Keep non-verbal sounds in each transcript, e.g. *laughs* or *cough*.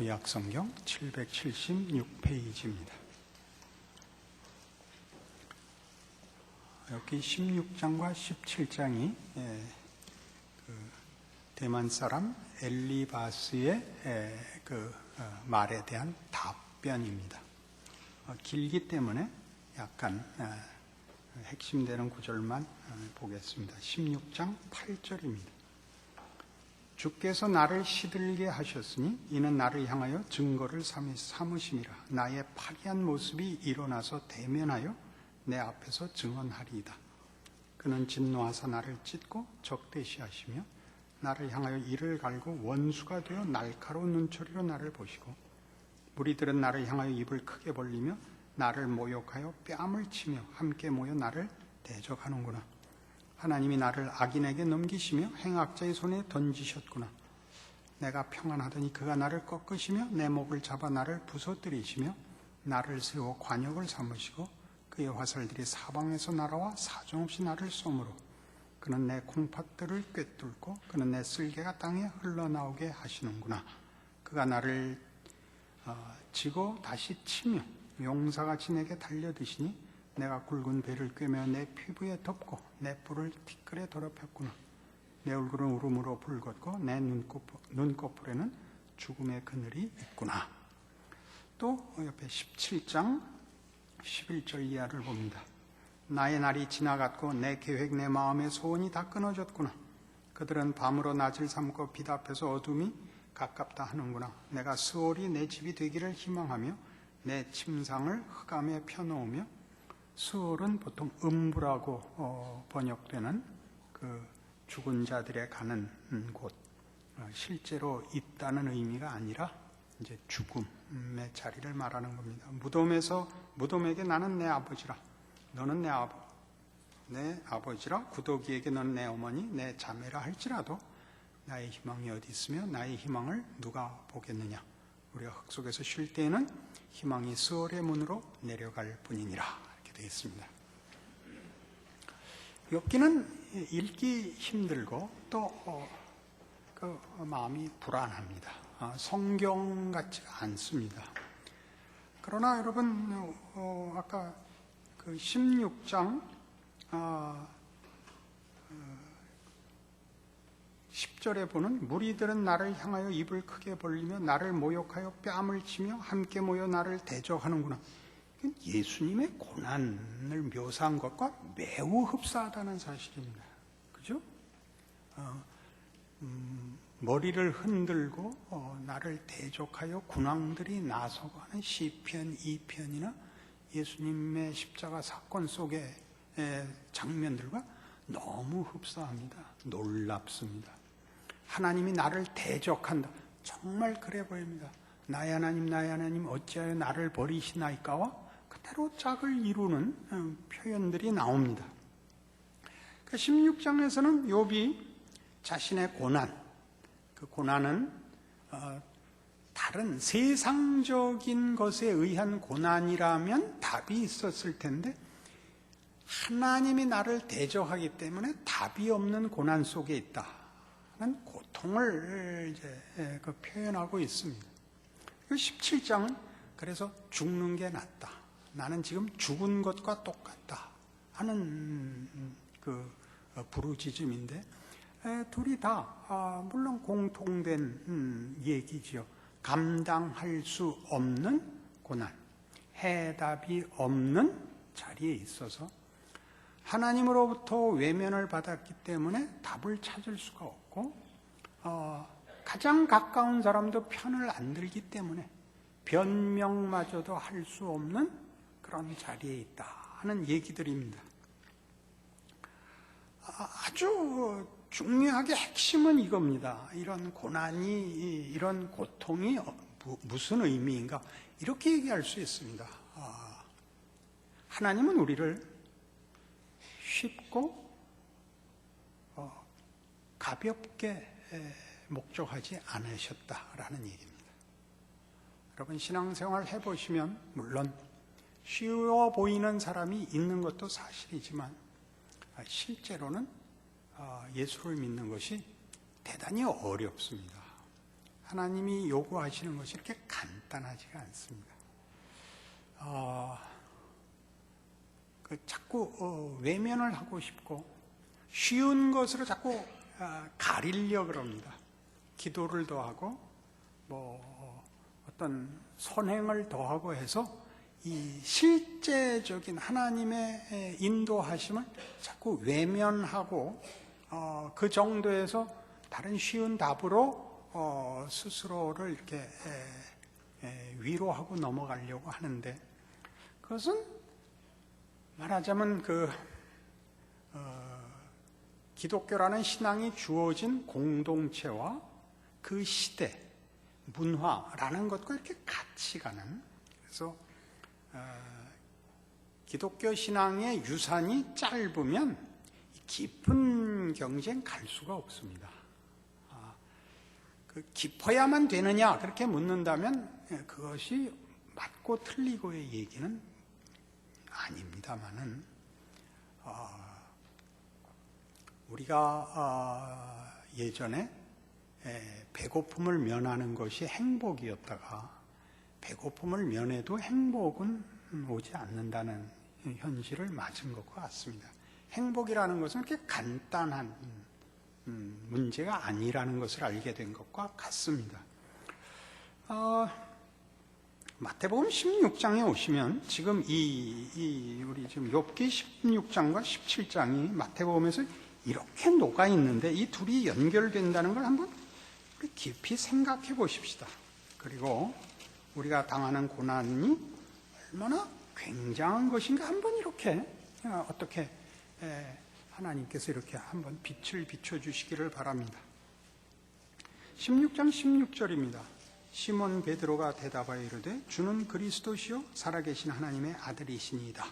구약 성경 776페이지입니다. 여기 16장과 17장이 그 대만 사람 엘리바스의 그 어, 말에 대한 답변입니다. 어, 길기 때문에 약간 어, 핵심되는 구절만 보겠습니다. 16장 8절입니다. 주께서 나를 시들게 하셨으니 이는 나를 향하여 증거를 삼으심이라 나의 파리한 모습이 일어나서 대면하여 내 앞에서 증언하리이다. 그는 진노하사 나를 찢고 적대시하시며 나를 향하여 이를 갈고 원수가 되어 날카로운 눈초리로 나를 보시고 무리들은 나를 향하여 입을 크게 벌리며 나를 모욕하여 뺨을 치며 함께 모여 나를 대적하는구나. 하나님이 나를 악인에게 넘기시며 행악자의 손에 던지셨구나. 내가 평안하더니 그가 나를 꺾으시며 내 목을 잡아 나를 부서뜨리시며 나를 세워 관역을 삼으시고 그의 화살들이 사방에서 날아와 사정없이 나를 쏘므로 그는 내 콩팥들을 꿰뚫고 그는 내 쓸개가 땅에 흘러나오게 하시는구나. 그가 나를 어, 지고 다시 치며 용사같이 내게 달려드시니 내가 굵은 배를 꿰며 내 피부에 덮고 내 뿔을 티끌에 더럽혔구나. 내 얼굴은 울음으로 붉었고 내 눈꺼풀, 에는 죽음의 그늘이 있구나. 또 옆에 17장 11절 이하를 봅니다. 나의 날이 지나갔고 내 계획 내 마음의 소원이 다 끊어졌구나. 그들은 밤으로 낮을 삼고 빛 앞에서 어둠이 가깝다 하는구나. 내가 수월이 내 집이 되기를 희망하며 내 침상을 흑암에 펴놓으며 수월은 보통 음부라고 어, 번역되는 그 죽은 자들의 가는 곳, 어, 실제로 있다는 의미가 아니라 이제 죽음의 자리를 말하는 겁니다. 무덤에서 무덤에게 나는 내 아버지라, 너는 내 아버, 내 아버지라, 구더기에게 너는 내 어머니, 내 자매라 할지라도 나의 희망이 어디 있으며 나의 희망을 누가 보겠느냐? 우리가 흙 속에서 쉴 때에는 희망이 수월의 문으로 내려갈 뿐이니라. 되어 있습니다. 욥기는 읽기 힘들고 또 어, 그 마음이 불안합니다. 아, 성경 같지가 않습니다. 그러나 여러분 어, 아까 그 16장 10절에 아, 어, 보는 무리들은 나를 향하여 입을 크게 벌리며 나를 모욕하여 뺨을 치며 함께 모여 나를 대적하는구나. 예수님의 고난을 묘사한 것과 매우 흡사하다는 사실입니다. 그죠? 어, 음, 머리를 흔들고 어, 나를 대적하여 군왕들이 나서고 하는 시편 2편이나 예수님의 십자가 사건 속의 장면들과 너무 흡사합니다. 놀랍습니다. 하나님이 나를 대적한다. 정말 그래 보입니다. 나의 하나님, 나의 하나님, 어찌하여 나를 버리시나이까와 그대로 짝을 이루는 어, 표현들이 나옵니다. 16장에서는 그 욥이 자신의 고난, 그 고난은 어, 다른 세상적인 것에 의한 고난이라면 답이 있었을 텐데 하나님이 나를 대적하기 때문에 답이 없는 고난 속에 있다는 고통을 이제 예, 그 표현하고 있습니다. 17장은 그 그래서 죽는 게 낫다. 나는 지금 죽은 것과 똑같다 하는 그 부르짖음인데 둘이 다 아, 물론 공통된 음, 얘기지요. 감당할 수 없는 고난, 해답이 없는 자리에 있어서 하나님으로부터 외면을 받았기 때문에 답을 찾을 수가 없고 어, 가장 가까운 사람도 편을 안 들기 때문에 변명마저도 할 수 없는 그런 자리에 있다 하는 얘기들입니다. 아, 아주 중요하게 핵심은 이겁니다. 이런 고난이, 이런 고통이 어, 무슨 의미인가? 이렇게 얘기할 수 있습니다. 아, 하나님은 우리를 쉽고 어, 가볍게 목적하지 않으셨다라는 얘기입니다. 여러분 신앙생활 해보시면 물론 쉬워 보이는 사람이 있는 것도 사실이지만 아, 실제로는 아, 예수를 믿는 것이 대단히 어렵습니다. 하나님이 요구하시는 것이 이렇게 간단하지가 않습니다. 어, 그 자꾸 어, 외면을 하고 싶고 쉬운 것으로 자꾸 아, 가리려 그럽니다. 기도를 더하고 뭐 어떤 선행을 더하고 해서 이 실제적인 하나님의 인도하심을 자꾸 외면하고 어, 그 정도에서 다른 쉬운 답으로 어, 스스로를 이렇게 에, 에, 위로하고 넘어가려고 하는데 그것은 말하자면 그 어, 기독교라는 신앙이 주어진 공동체와 그 시대 문화라는 것과 이렇게 같이 가는 그래서 어, 기독교 신앙의 유산이 짧으면 깊은 경쟁 갈 수가 없습니다. 아, 그 깊어야만 되느냐 그렇게 묻는다면 예, 그것이 맞고 틀리고의 얘기는 아닙니다만은 어, 우리가 어, 예전에 에, 배고픔을 면하는 것이 행복이었다가 배고픔을 면해도 행복은 오지 않는다는 현실을 맞은 것과 같습니다. 행복이라는 것은 그렇게 간단한 음, 문제가 아니라는 것을 알게 된 것과 같습니다. 어, 마태복음 16장에 오시면 지금 이, 이 우리 지금 욥기 16장과 17장이 마태복음에서 이렇게 녹아 있는데 이 둘이 연결된다는 걸 한번 깊이 생각해 보십시다. 그리고 우리가 당하는 고난이 얼마나 굉장한 것인가 한번 이렇게 어, 어떻게 하나님께서 이렇게 한번 빛을 비춰 주시기를 바랍니다. 16장 16절입니다. 시몬 베드로가 대답하여 이르되 주는 그리스도시요 살아계신 하나님의 아들이시니이다.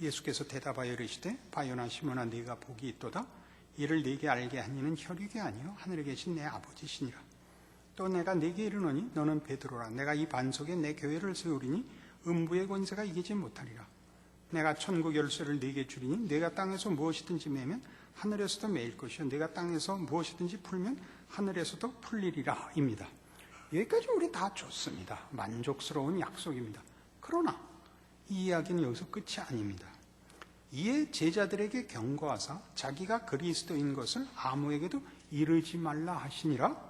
예수께서 대답하여 이르시되 바요나 시몬아 네가 복이 있도다. 이를 네게 알게 하니는 혈육이 아니요 하늘에 계신 내 아버지시니라. 또 내가 네게 이르노니 너는 베드로라. 내가 이 반석에 내 교회를 세우리니 음부의 권세가 이기지 못하리라. 내가 천국 열쇠를 네게 주리니 내가 땅에서 무엇이든지 매면 하늘에서도 매일 것이요 내가 땅에서 무엇이든지 풀면 하늘에서도 풀리리라 입니다. 여기까지 우리 다 좋습니다. 만족스러운 약속입니다. 그러나 이 이야기는 여기서 끝이 아닙니다. 이에 제자들에게 경고하사 자기가 그리스도인 것을 아무에게도 이르지 말라 하시니라.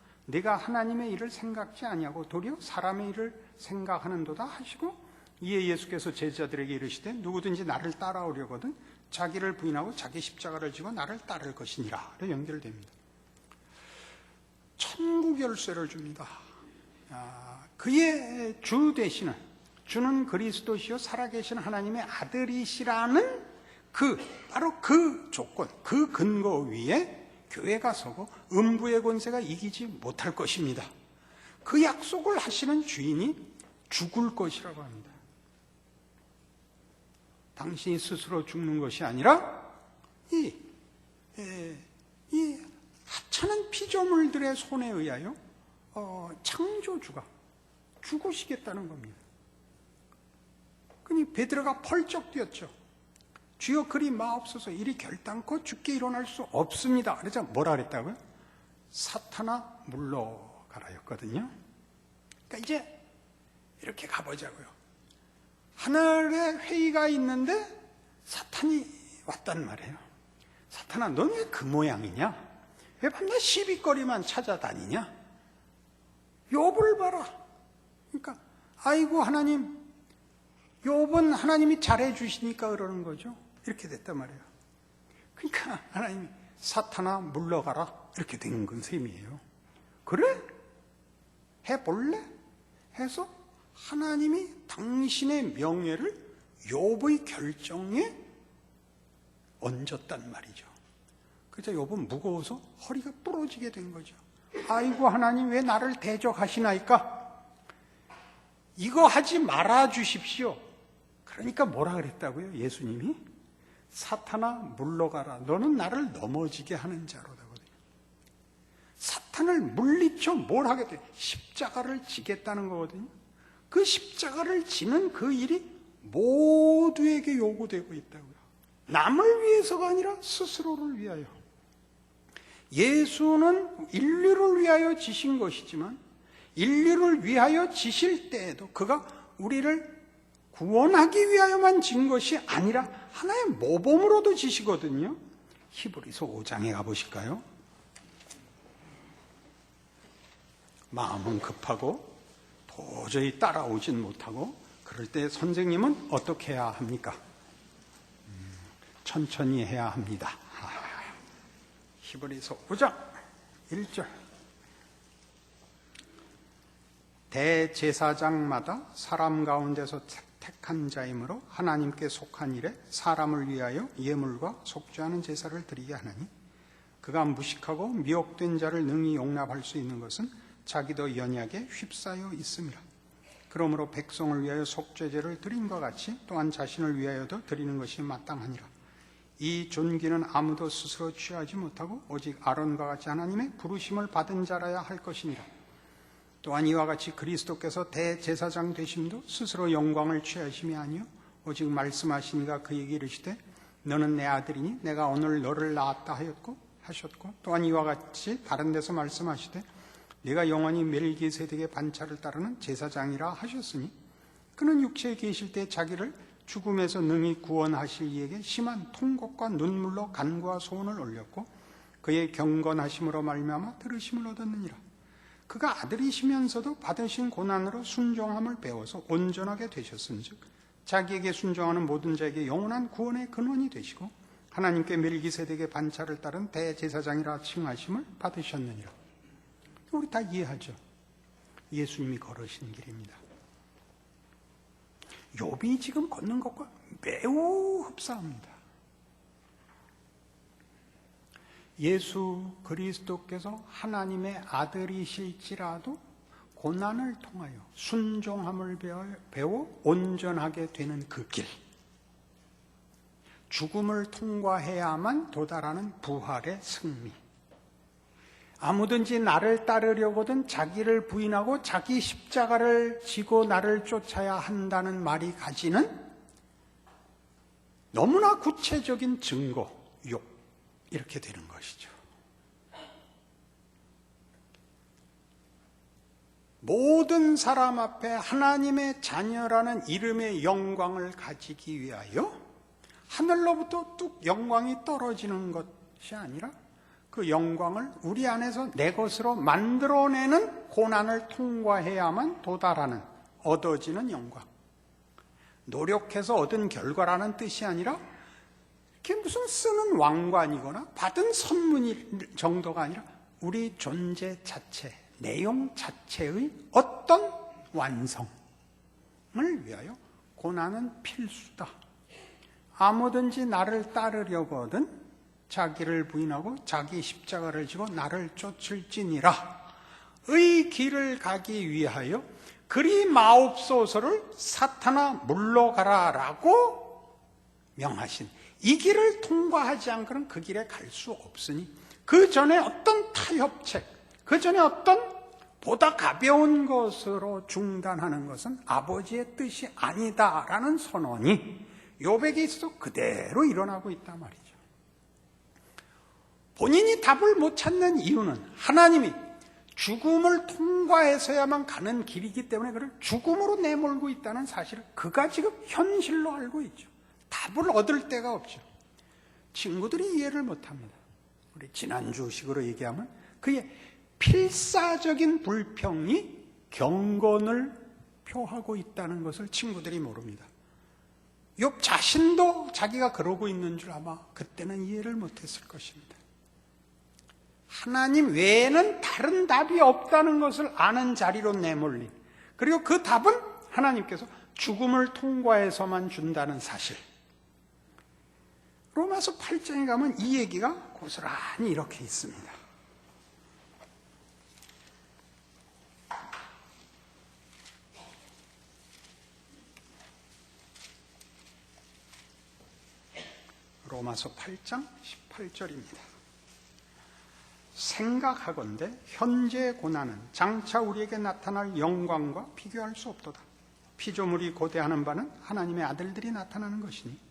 내가 하나님의 일을 생각지 아니하고 도리어 사람의 일을 생각하는도다 하시고 이에 예수께서 제자들에게 이르시되 누구든지 나를 따라오려거든 자기를 부인하고 자기 십자가를 지고 나를 따를 것이니라로 연결됩니다. 천국 열쇠를 줍니다. 아, 그의 주 되시는 주는 그리스도시요 살아계신 하나님의 아들이시라는 그 바로 그 조건, 그 근거 위에 교회가 서고 음부의 권세가 이기지 못할 것입니다. 그 약속을 하시는 주인이 죽을 것이라고 합니다. 당신이 스스로 죽는 것이 아니라 이, 에, 이 하찮은 피조물들의 손에 의하여 어, 창조주가 죽으시겠다는 겁니다. 그니 베드로가 펄쩍 뛰었죠. 주여 그리 마옵소서 이리 결단코 죽게 일어날 수 없습니다. 그래서 뭐라 그랬다고요? 사탄아 물러가라였거든요. 그러니까 이제 이렇게 가보자고요. 하늘에 회의가 있는데 사탄이 왔단 말이에요. 사탄아 넌 왜 그 모양이냐? 왜 밤낮 시비거리만 찾아다니냐? 욥을 봐라. 그러니까 아이고 하나님 욥은 하나님이 잘해 주시니까 그러는 거죠. 이렇게 됐단 말이에요. 그러니까 하나님이 사탄아 물러가라 이렇게 된 건 셈이에요. 그래? 해볼래? 해서 하나님이 당신의 명예를 욥의 결정에 얹었단 말이죠. 그래서 욥은 무거워서 허리가 부러지게 된 거죠. 아이고 하나님 왜 나를 대적하시나이까? 이거 하지 말아 주십시오. 그러니까 뭐라 그랬다고요? 예수님이? 사탄아 물러가라. 너는 나를 넘어지게 하는 자로다거든요. 사탄을 물리쳐 뭘 하겠대? 십자가를 지겠다는 거거든요. 그 십자가를 지는 그 일이 모두에게 요구되고 있다고요. 남을 위해서가 아니라 스스로를 위하여. 예수는 인류를 위하여 지신 것이지만 인류를 위하여 지실 때에도 그가 우리를 구원하기 위하여만 진 것이 아니라 하나의 모범으로도 지시거든요. 히브리서 5장에 가보실까요? 마음은 급하고 도저히 따라오진 못하고 그럴 때 선생님은 어떻게 해야 합니까? 음, 천천히 해야 합니다. 아, 히브리서 5장 1절 대제사장마다 사람 가운데서 택한 자이므로 하나님께 속한 일에 사람을 위하여 예물과 속죄하는 제사를 드리게 하나니 그가 무식하고 미혹된 자를 능히 용납할 수 있는 것은 자기도 연약에 휩싸여 있습니다. 그러므로 백성을 위하여 속죄제를 드린과 같이 또한 자신을 위하여도 드리는 것이 마땅하니라. 이 존귀는 아무도 스스로 취하지 못하고 오직 아론과 같이 하나님의 부르심을 받은 자라야 할 것이니라. 또한 이와 같이 그리스도께서 대제사장 되심도 스스로 영광을 취하심이 아니요. 오직 말씀하시니가 그에게 이르시되 너는 내 아들이니 내가 오늘 너를 낳았다 하였고 하셨고 또한 이와 같이 다른 데서 말씀하시되 네가 영원히 멜기세덱의 반차를 따르는 제사장이라 하셨으니 그는 육체에 계실 때 자기를 죽음에서 능히 구원하실 이에게 심한 통곡과 눈물로 간과 소원을 올렸고 그의 경건하심으로 말미암아 들으심을 얻었느니라 그가 아들이시면서도 받으신 고난으로 순종함을 배워서 온전하게 되셨은즉 자기에게 순종하는 모든 자에게 영원한 구원의 근원이 되시고 하나님께 멜기세덱의 반차를 따른 대제사장이라 칭하심을 받으셨느니라. 우리 다 이해하죠. 예수님이 걸으신 길입니다. 욥이 지금 걷는 것과 매우 흡사합니다. 예수 그리스도께서 하나님의 아들이실지라도 고난을 통하여 순종함을 배워 온전하게 되는 그 길. 죽음을 통과해야만 도달하는 부활의 승리. 아무든지 나를 따르려거든 자기를 부인하고 자기 십자가를 지고 나를 쫓아야 한다는 말이 가지는 너무나 구체적인 증거, 욕. 이렇게 되는 것이죠. 모든 사람 앞에 하나님의 자녀라는 이름의 영광을 가지기 위하여 하늘로부터 뚝 영광이 떨어지는 것이 아니라 그 영광을 우리 안에서 내 것으로 만들어내는 고난을 통과해야만 도달하는 얻어지는 영광. 노력해서 얻은 결과라는 뜻이 아니라 그게 무슨 쓰는 왕관이거나 받은 선물 정도가 아니라 우리 존재 자체, 내용 자체의 어떤 완성을 위하여 고난은 필수다. 아무든지 나를 따르려거든 자기를 부인하고 자기 십자가를 지고 나를 쫓을지니라. 의 길을 가기 위하여 그리 마옵소서를 사탄아 물러가라라고 명하신 이 길을 통과하지 않고는 그 길에 갈 수 없으니 그 전에 어떤 타협책, 그 전에 어떤 보다 가벼운 것으로 중단하는 것은 아버지의 뜻이 아니다라는 선언이 요백에 있어서 그대로 일어나고 있단 말이죠. 본인이 답을 못 찾는 이유는 하나님이 죽음을 통과해서야만 가는 길이기 때문에 그를 죽음으로 내몰고 있다는 사실을 그가 지금 현실로 알고 있죠. 답을 얻을 데가 없죠. 친구들이 이해를 못합니다. 우리 지난주식으로 얘기하면 그의 필사적인 불평이 경건을 표하고 있다는 것을 친구들이 모릅니다. 욥 자신도 자기가 그러고 있는 줄 아마 그때는 이해를 못했을 것입니다. 하나님 외에는 다른 답이 없다는 것을 아는 자리로 내몰린 그리고 그 답은 하나님께서 죽음을 통과해서만 준다는 사실. 로마서 8장에 가면 이 얘기가 고스란히 이렇게 있습니다. 로마서 8장 18절입니다. 생각하건대 현재의 고난은 장차 우리에게 나타날 영광과 비교할 수 없도다. 피조물이 고대하는 바는 하나님의 아들들이 나타나는 것이니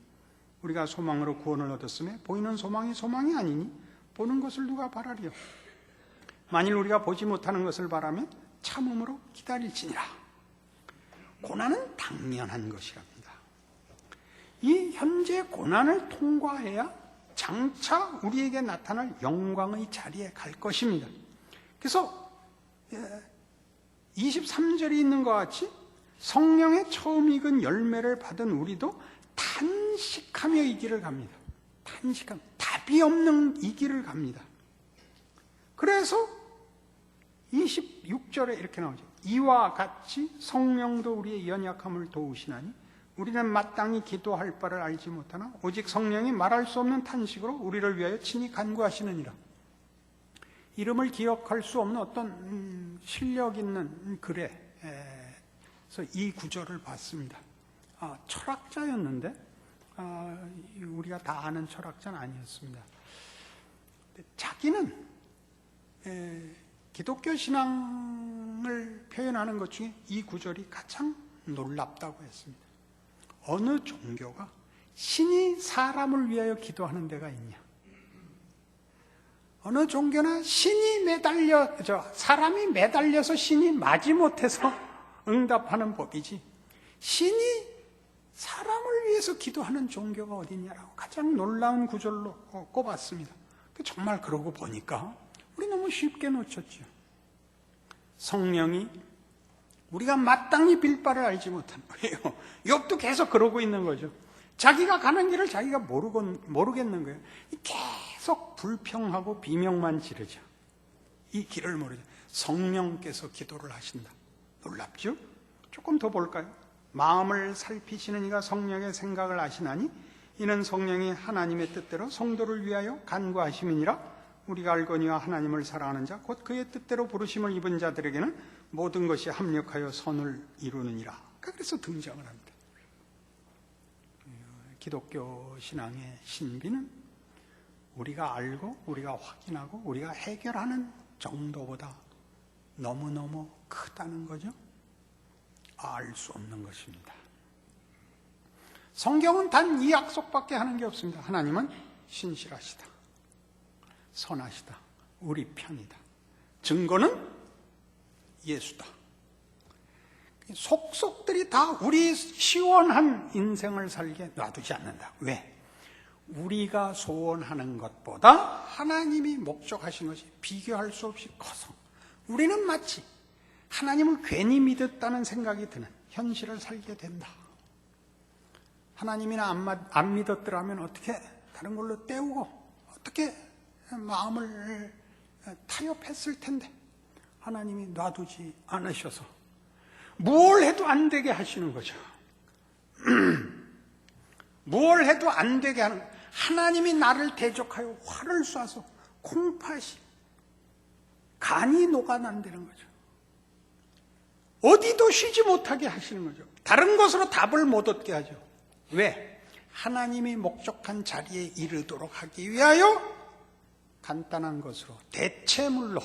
우리가 소망으로 구원을 얻었음에 보이는 소망이 소망이 아니니 보는 것을 누가 바라리요. 만일 우리가 보지 못하는 것을 바라면 참음으로 기다릴지니라. 고난은 당연한 것이랍니다. 이 현재 고난을 통과해야 장차 우리에게 나타날 영광의 자리에 갈 것입니다. 그래서 23절이 있는 것 같이 성령의 처음 익은 열매를 받은 우리도 탄식하며 이 길을 갑니다. 탄식함, 답이 없는 이 길을 갑니다. 그래서 26절에 이렇게 나오죠. 이와 같이 성령도 우리의 연약함을 도우시나니 우리는 마땅히 기도할 바를 알지 못하나 오직 성령이 말할 수 없는 탄식으로 우리를 위하여 친히 간구하시느니라. 이름을 기억할 수 없는 어떤 음, 실력 있는 글에 그래서 이 구절을 봤습니다. 아, 철학자였는데 아, 우리가 다 아는 철학자는 아니었습니다. 자기는 에, 기독교 신앙을 표현하는 것 중에 이 구절이 가장 놀랍다고 했습니다. 어느 종교가 신이 사람을 위하여 기도하는 데가 있냐? 어느 종교나 신이 매달려, 저, 사람이 매달려서 신이 마지못해서 응답하는 법이지. 신이 사람을 위해서 기도하는 종교가 어디냐라고 가장 놀라운 구절로 꼽았습니다. 정말 그러고 보니까 우리 너무 쉽게 놓쳤죠. 성령이 우리가 마땅히 빌 바를 알지 못한 거예요. *laughs* 욥도 계속 그러고 있는 거죠. 자기가 가는 길을 자기가 모르고, 모르겠는 거예요. 계속 불평하고 비명만 지르죠. 이 길을 모르죠. 성령께서 기도를 하신다. 놀랍죠? 조금 더 볼까요? 마음을 살피시는 이가 성령의 생각을 아시나니 이는 성령이 하나님의 뜻대로 성도를 위하여 간구하심이니라 우리가 알거니와 하나님을 사랑하는 자 곧 그의 뜻대로 부르심을 입은 자들에게는 모든 것이 합력하여 선을 이루느니라. 그래서 등장을 합니다. 기독교 신앙의 신비는 우리가 알고 우리가 확인하고 우리가 해결하는 정도보다 너무너무 크다는 거죠. 알 수 없는 것입니다. 성경은 단 이 약속밖에 하는 게 없습니다. 하나님은 신실하시다. 선하시다. 우리 편이다. 증거는 예수다. 속속들이 다 우리 시원한 인생을 살게 놔두지 않는다. 왜? 우리가 소원하는 것보다 하나님이 목적하신 것이 비교할 수 없이 커서 우리는 마치 하나님을 괜히 믿었다는 생각이 드는 현실을 살게 된다. 하나님이나 안, 안 믿었더라면 어떻게 다른 걸로 때우고 어떻게 마음을 타협했을 텐데 하나님이 놔두지 않으셔서 뭘 해도 안 되게 하시는 거죠. *clears throat* 뭘 해도 안 되게 하는 하나님이 나를 대적하여 화를 쏴서 콩팥이 간이 녹아난다는 거죠. 어디도 쉬지 못하게 하시는 거죠. 다른 것으로 답을 못 얻게 하죠. 왜? 하나님이 목적한 자리에 이르도록 하기 위하여 간단한 것으로 대체물로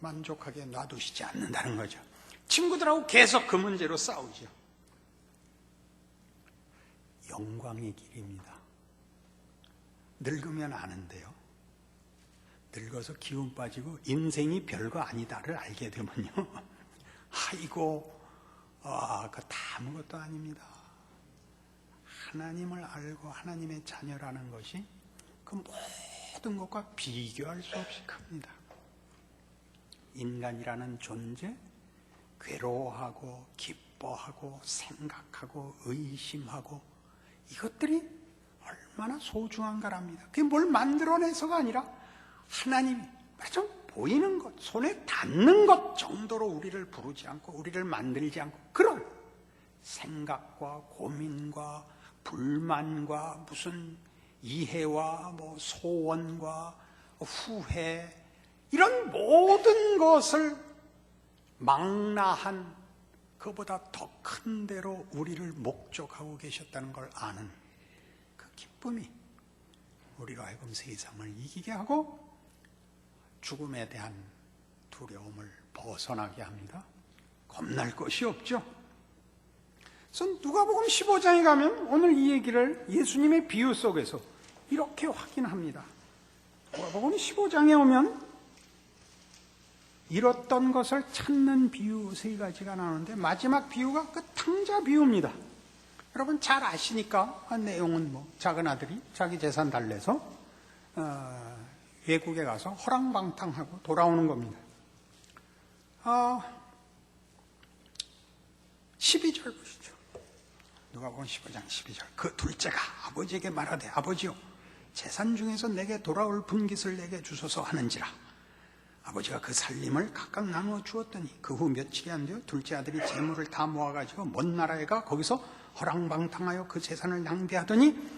만족하게 놔두시지 않는다는 거죠. 친구들하고 계속 그 문제로 싸우죠. 영광의 길입니다. 늙으면 아는데요. 늙어서 기운 빠지고 인생이 별거 아니다를 알게 되면요. 아이고, 아, 그다 아무것도 아닙니다. 하나님을 알고 하나님의 자녀라는 것이 그 모든 것과 비교할 수 없이 큽니다. 인간이라는 존재, 괴로워하고 기뻐하고 생각하고 의심하고 이것들이 얼마나 소중한가랍니다. 그게 뭘 만들어내서가 아니라 하나님이 좀 보이는 것, 손에 닿는 것 정도로 우리를 부르지 않고 우리를 만들지 않고 그런 생각과 고민과 불만과 무슨 이해와 뭐 소원과 후회 이런 모든 것을 망라한 그보다 더 큰 대로 우리를 목적하고 계셨다는 걸 아는 그 기쁨이 우리로 하여금 세상을 이기게 하고 죽음에 대한 두려움을 벗어나게 합니다. 겁날 것이 없죠. 그래서 누가복음 15장에 가면 오늘 이 얘기를 예수님의 비유 속에서 이렇게 확인합니다. 누가복음 15장에 오면 잃었던 것을 찾는 비유 세 가지가 나오는데 마지막 비유가 그 탕자 비유입니다. 여러분 잘 아시니까 아, 내용은 뭐 작은 아들이 자기 재산 달래서 어, 외국에 가서 허랑방탕하고 돌아오는 겁니다. 어, 12절 보시죠. 누가 보면 15장 12절. 그 둘째가 아버지에게 말하되 아버지요 재산 중에서 내게 돌아올 분깃을 내게 주소서 하는지라. 아버지가 그 살림을 각각 나누어 주었더니 그 후 며칠이 안 되어 둘째 아들이 재물을 다 모아가지고 먼 나라에 가 거기서 허랑방탕하여 그 재산을 낭비하더니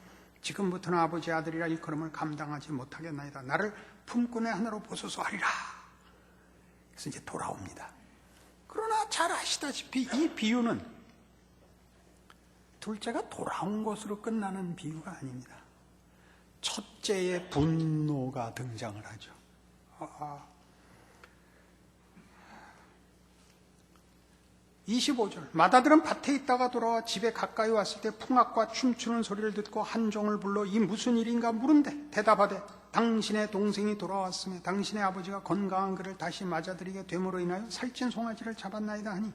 지금부터는 아버지 아들이라 일컬음을 감당하지 못하겠나이다. 나를 품꾼의 하나로 보소서 하리라. 그래서 이제 돌아옵니다. 그러나 잘 아시다시피 이 비유는 둘째가 돌아온 것으로 끝나는 비유가 아닙니다. 첫째의 분노가 등장을 하죠. 아, 25절. 마다들은 밭에 있다가 돌아와 집에 가까이 왔을 때 풍악과 춤추는 소리를 듣고 한 종을 불러 이 무슨 일인가 물은데 대답하되 당신의 동생이 돌아왔으며 당신의 아버지가 건강한 그를 다시 맞아들이게 됨으로 인하여 살찐 송아지를 잡았나이다 하니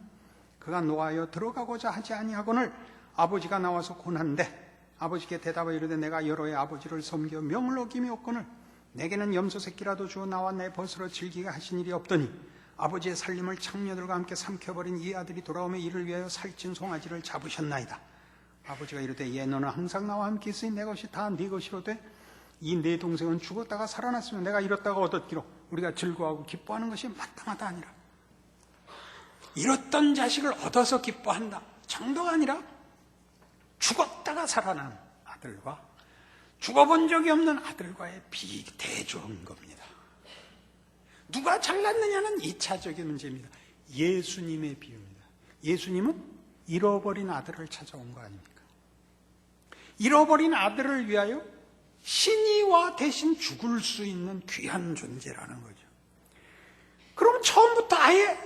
그가 노하여 들어가고자 하지 아니하거늘 아버지가 나와서 고난데 아버지께 대답하여 이르되 내가 여러 해 아버지를 섬겨 명을 어김이 없거늘 내게는 염소 새끼라도 주어 나와 내 벗으로 즐기게 하신 일이 없더니 아버지의 살림을 창녀들과 함께 삼켜버린 이 아들이 돌아오며 이를 위하여 살찐 송아지를 잡으셨나이다. 아버지가 이르되 얘 너는 항상 나와 함께 있으니 내 것이 다 네 것이로 돼. 이네 동생은 죽었다가 살아났으면 내가 잃었다가 얻었기로 우리가 즐거워하고 기뻐하는 것이 마땅하다 아니라. 잃었던 자식을 얻어서 기뻐한다. 정도가 아니라 죽었다가 살아난 아들과 죽어본 적이 없는 아들과의 비대조인 겁니다. 누가 잘났느냐는 2차적인 문제입니다. 예수님의 비유입니다. 예수님은 잃어버린 아들을 찾아온 거 아닙니까? 잃어버린 아들을 위하여 신이와 대신 죽을 수 있는 귀한 존재라는 거죠. 그럼 처음부터 아예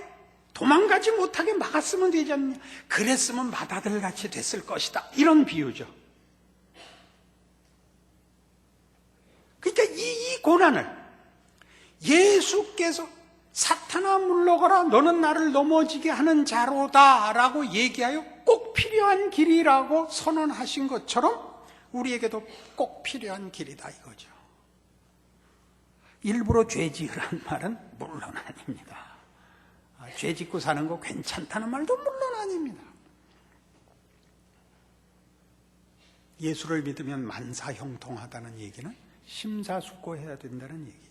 도망가지 못하게 막았으면 되지 않느냐? 그랬으면 맏아들 같이 됐을 것이다. 이런 비유죠. 그러니까 이, 이 고난을 예수께서 사탄아 물러가라 너는 나를 넘어지게 하는 자로다 라고 얘기하여 꼭 필요한 길이라고 선언하신 것처럼 우리에게도 꼭 필요한 길이다 이거죠. 일부러 죄 지으란 말은 물론 아닙니다. 아, 죄 짓고 사는 거 괜찮다는 말도 물론 아닙니다. 예수를 믿으면 만사형통하다는 얘기는 심사숙고해야 된다는 얘기죠.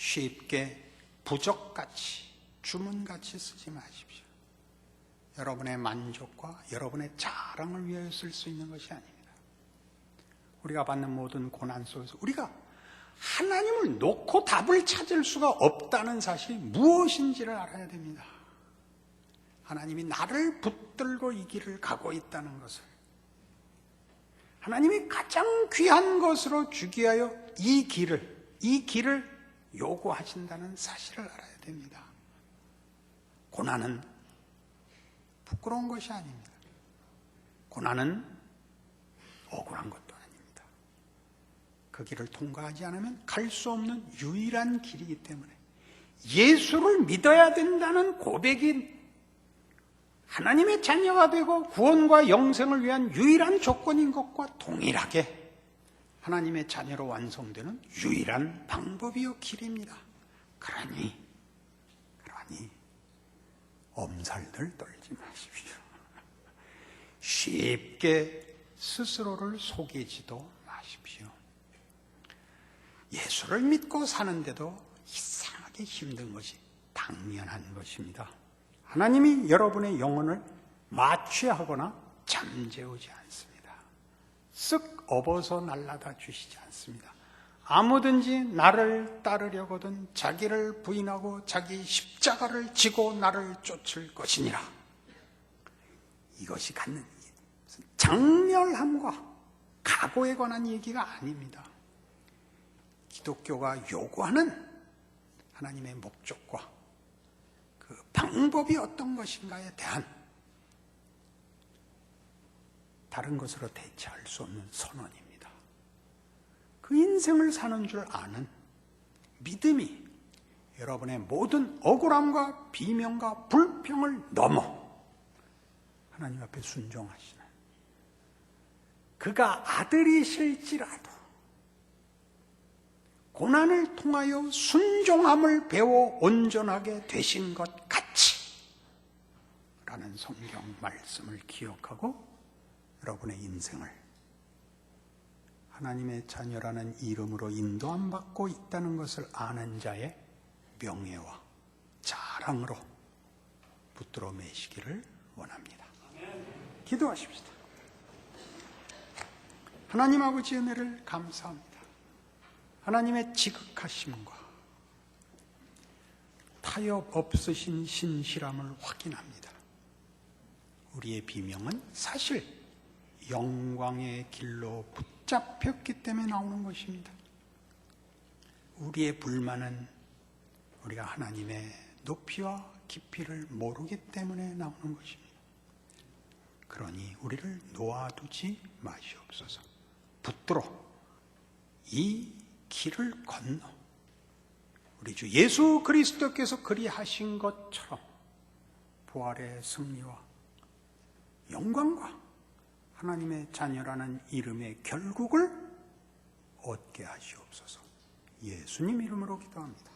쉽게 부적같이 주문같이 쓰지 마십시오. 여러분의 만족과 여러분의 자랑을 위하여 쓸 수 있는 것이 아닙니다. 우리가 받는 모든 고난 속에서 우리가 하나님을 놓고 답을 찾을 수가 없다는 사실이 무엇인지를 알아야 됩니다. 하나님이 나를 붙들고 이 길을 가고 있다는 것을 하나님이 가장 귀한 것으로 주기 위하여 이 길을 이 길을 요구하신다는 사실을 알아야 됩니다. 고난은 부끄러운 것이 아닙니다. 고난은 억울한 것도 아닙니다. 그 길을 통과하지 않으면 갈 수 없는 유일한 길이기 때문에 예수를 믿어야 된다는 고백이 하나님의 자녀가 되고 구원과 영생을 위한 유일한 조건인 것과 동일하게 하나님의 자녀로 완성되는 유일한 방법이요 길입니다. 그러니 그러니 엄살들 떨지 마십시오. 쉽게 스스로를 속이지도 마십시오. 예수를 믿고 사는데도 이상하게 힘든 것이 당연한 것입니다. 하나님이 여러분의 영혼을 마취하거나 잠재우지 않습니다. 쓱 업어서 날라다 주시지 않습니다. 아무든지 나를 따르려거든 자기를 부인하고 자기 십자가를 지고 나를 쫓을 것이니라. 이것이 갖는 장렬함과 각오에 관한 얘기가 아닙니다. 기독교가 요구하는 하나님의 목적과 그 방법이 어떤 것인가에 대한 다른 것으로 대체할 수 없는 선언입니다. 그 인생을 사는 줄 아는 믿음이 여러분의 모든 억울함과 비명과 불평을 넘어 하나님 앞에 순종하시는 그가 아들이실지라도 고난을 통하여 순종함을 배워 온전하게 되신 것 같이 라는 성경 말씀을 기억하고 여러분의 인생을 하나님의 자녀라는 이름으로 인도함 받고 있다는 것을 아는 자의 명예와 자랑으로 붙들어 매시기를 원합니다. 기도하십시다. 하나님 아버지의 은혜를 감사합니다. 하나님의 지극하심과 타협 없으신 신실함을 확인합니다. 우리의 비명은 사실 영광의 길로 붙잡혔기 때문에 나오는 것입니다. 우리의 불만은 우리가 하나님의 높이와 깊이를 모르기 때문에 나오는 것입니다. 그러니 우리를 놓아두지 마시옵소서. 붙들어 이 길을 건너 우리 주 예수 그리스도께서 그리하신 것처럼 부활의 승리와 영광과 하나님의 자녀라는 이름의 결국을 얻게 하시옵소서. 예수님 이름으로 기도합니다.